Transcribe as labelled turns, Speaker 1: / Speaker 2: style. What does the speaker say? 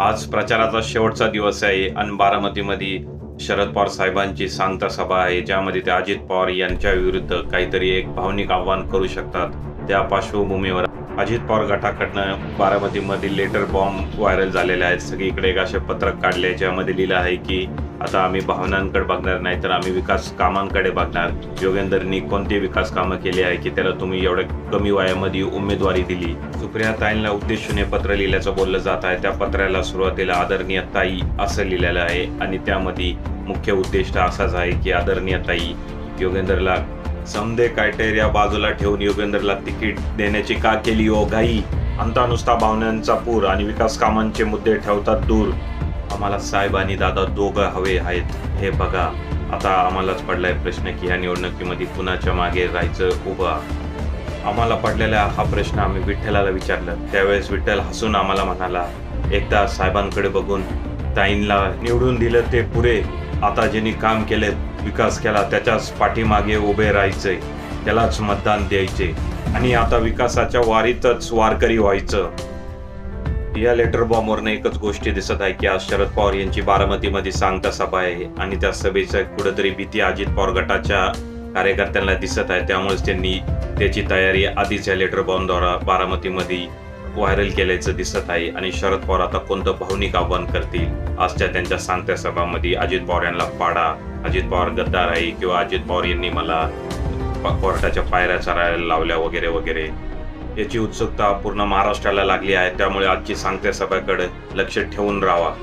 Speaker 1: आज प्रचाराचा शेवटचा दिवस आहे. आणि बारामतीमध्ये शरद पवार साहेबांची सांगता सभा आहे. ज्यामध्ये ते अजित पवार यांच्या विरुद्ध काहीतरी एक भावनिक आव्हान करू शकतात. त्या पार्श्वभूमीवर अजित पवार गटाकडनं बारामतीमध्ये लेटर बॉम्ब व्हायरल झालेले आहेत. सगळीकडे एक असे पत्रक काढले ज्यामध्ये लिहिलं आहे की आता आम्ही भावनांकडे बघणार नाही तर आम्ही विकास कामांकडे बघणार. योगेंदरनी कोणती विकास कामं केली आहे की त्याला तुम्ही एवढ्या कमी वयामध्ये उमेदवारी दिली? सुप्रिया ताईंना उद्देशून हे पत्र लिहिल्याचं बोललं जात आहे. त्या पत्राला सुरुवातीला आदरणीय ताई असं लिहिलेलं आहे आणि त्यामध्ये मुख्य उद्दिष्ट असाच आहे की आदरणीय ताई योगेंद्रला समदे क्रायटेरिया बाजूला ठेवून योगेंद्रला तिकीट देण्याची का केली ओ घाई? अंता नुसता भावनांचा पूर आणि विकास कामांचे मुद्दे ठेवतात दूर. आम्हाला साहेब आणि दादा दोघं हवे आहेत. हे बघा. आता आम्हालाच पडलाय प्रश्न की ह्या निवडणुकीमध्ये कुणाच्या मागे राहायचं उभं? आम्हाला पडलेला हा प्रश्न आम्ही विठ्ठलाला विचारलं. त्यावेळेस विठ्ठल हसून आम्हाला म्हणाला एकदा साहेबांकडे बघून ताईंना निवडून दिलं ते पुरे. आता ज्यांनी काम केले विकास केला त्याच्याच पाठीमागे उभे राहायचे. त्यालाच मतदान द्यायचे. आणि आता विकासाच्या वारीतच वारकरी व्हायचं. या लेटर बॉम्बवरनं एकच गोष्टी दिसत आहे की आज शरद पवार यांची बारामतीमध्ये सांगता सभा आहे आणि त्या सभेचं कुठेतरी भीती अजित पवार गटाच्या कार्यकर्त्यांना दिसत आहे. त्यामुळेच त्यांनी त्याची तयारी आधीच या लेटर बॉम्बद्वारा बारामतीमध्ये व्हायरल केल्याचं दिसत आहे आणि शरद पवार आता कोणतं भावनिक आव्हान करतील? आजच्या त्यांच्या सांगत्या सभामध्ये अजित पवार यांना पाडा अजित पवार गद्दार आहे किंवा अजित पवार यांनी मला कोर्टाच्या पायऱ्या चरायला लावल्या वगैरे वगैरे. याची उत्सुकता पूर्ण महाराष्ट्राला लागली आहे. त्यामुळे आजची सांगत्या सभेकडे लक्ष ठेवून राहावा.